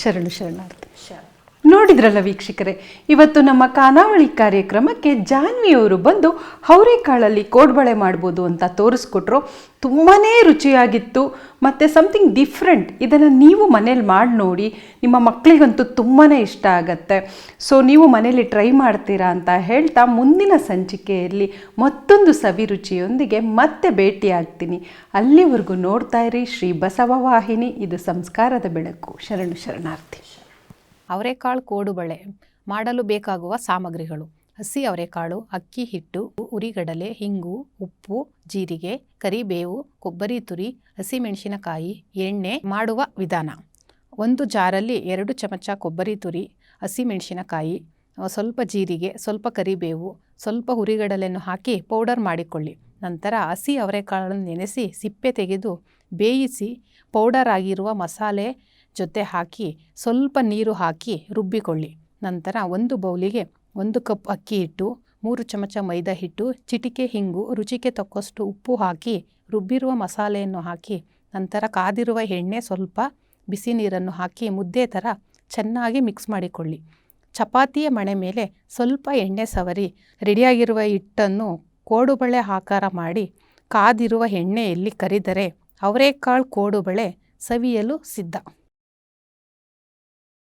ಶರಣು ಶರಣಾರ್ಥಿ. ಶರ್ ನೋಡಿದ್ರಲ್ಲ ವೀಕ್ಷಕರೇ, ಇವತ್ತು ನಮ್ಮ ಖಾನಾವಳಿ ಕಾರ್ಯಕ್ರಮಕ್ಕೆ ಜಾನ್ವಿಯವರು ಬಂದು ಅವರೆಕಾಳಲ್ಲಿ ಕೋಡ್ಬಳೆ ಮಾಡ್ಬೋದು ಅಂತ ತೋರಿಸ್ಕೊಟ್ರು. ತುಂಬಾ ರುಚಿಯಾಗಿತ್ತು, ಮತ್ತು ಸಮಥಿಂಗ್ ಡಿಫ್ರೆಂಟ್ ಇದನ್ನು ನೀವು ಮನೇಲಿ ಮಾಡಿ ನೋಡಿ, ನಿಮ್ಮ ಮಕ್ಕಳಿಗಂತೂ ತುಂಬಾ ಇಷ್ಟ ಆಗತ್ತೆ. ಸೊ ನೀವು ಮನೇಲಿ ಟ್ರೈ ಮಾಡ್ತೀರಾ ಅಂತ ಹೇಳ್ತಾ ಮುಂದಿನ ಸಂಚಿಕೆಯಲ್ಲಿ ಮತ್ತೊಂದು ಸವಿ ರುಚಿಯೊಂದಿಗೆ ಮತ್ತೆ ಭೇಟಿಯಾಗ್ತೀನಿ. ಅಲ್ಲಿವರೆಗೂ ನೋಡ್ತಾ ಇರಿ ಶ್ರೀ ಬಸವ ವಾಹಿನಿ, ಇದು ಸಂಸ್ಕಾರದ ಬೆಳಕು. ಶರಣು ಶರಣಾರ್ಥಿ. ಅವರೆಕಾಳು ಕೋಡುಬಳೆ ಮಾಡಲು ಬೇಕಾಗುವ ಸಾಮಗ್ರಿಗಳು. ಹಸಿ ಅವರೆಕಾಳು, ಅಕ್ಕಿ, ಹಿಟ್ಟು, ಉರಿಗಡಲೆ, ಹಿಂಗು, ಉಪ್ಪು, ಜೀರಿಗೆ, ಕರಿಬೇವು, ಕೊಬ್ಬರಿ ತುರಿ, ಹಸಿಮೆಣಸಿನಕಾಯಿ, ಎಣ್ಣೆ ಮಾಡುವ ವಿಧಾನ. ಒಂದು ಜಾರಲ್ಲಿ ಎರಡು ಚಮಚ ಕೊಬ್ಬರಿ ತುರಿ, ಹಸಿಮೆಣಸಿನಕಾಯಿ, ಸ್ವಲ್ಪ ಜೀರಿಗೆ, ಸ್ವಲ್ಪ ಕರಿಬೇವು, ಸ್ವಲ್ಪ ಹುರಿಗಡಲೆಯನ್ನು ಹಾಕಿ ಪೌಡರ್ ಮಾಡಿಕೊಳ್ಳಿ. ನಂತರ ಹಸಿ ಅವರೆಕಾಳನ್ನು ನೆನೆಸಿ ಸಿಪ್ಪೆ ತೆಗೆದು ಬೇಯಿಸಿ ಪೌಡರ್ ಆಗಿರುವ ಮಸಾಲೆ ಜೊತೆ ಹಾಕಿ ಸ್ವಲ್ಪ ನೀರು ಹಾಕಿ ರುಬ್ಬಿಕೊಳ್ಳಿ. ನಂತರ ಒಂದು ಬೌಲಿಗೆ ಒಂದು ಕಪ್ ಅಕ್ಕಿ ಹಿಟ್ಟು ಮೂರು ಚಮಚ ಮೈದಾ ಹಿಟ್ಟು, ಚಿಟಿಕೆ ಹಿಂಗು, ರುಚಿಗೆ ತಕ್ಕಷ್ಟು ಉಪ್ಪು ಹಾಕಿ, ರುಬ್ಬಿರುವ ಮಸಾಲೆಯನ್ನು ಹಾಕಿ, ನಂತರ ಕಾದಿರುವ ಎಣ್ಣೆ ಸ್ವಲ್ಪ ಬಿಸಿ ನೀರನ್ನು ಹಾಕಿ ಮುದ್ದೆ ಥರ ಚೆನ್ನಾಗಿ ಮಿಕ್ಸ್ ಮಾಡಿಕೊಳ್ಳಿ. ಚಪಾತಿಯ ಮಣೆ ಮೇಲೆ ಸ್ವಲ್ಪ ಎಣ್ಣೆ ಸವರಿ, ರೆಡಿಯಾಗಿರುವ ಹಿಟ್ಟನ್ನು ಕೋಡುಬಳೆ ಆಕಾರ ಮಾಡಿ, ಕಾದಿರುವ ಎಣ್ಣೆಯಲ್ಲಿ ಕರಿದರೆ ಅವರೆಕಾಳು ಕೋಡುಬಳೆ ಸವಿಯಲು ಸಿದ್ಧ.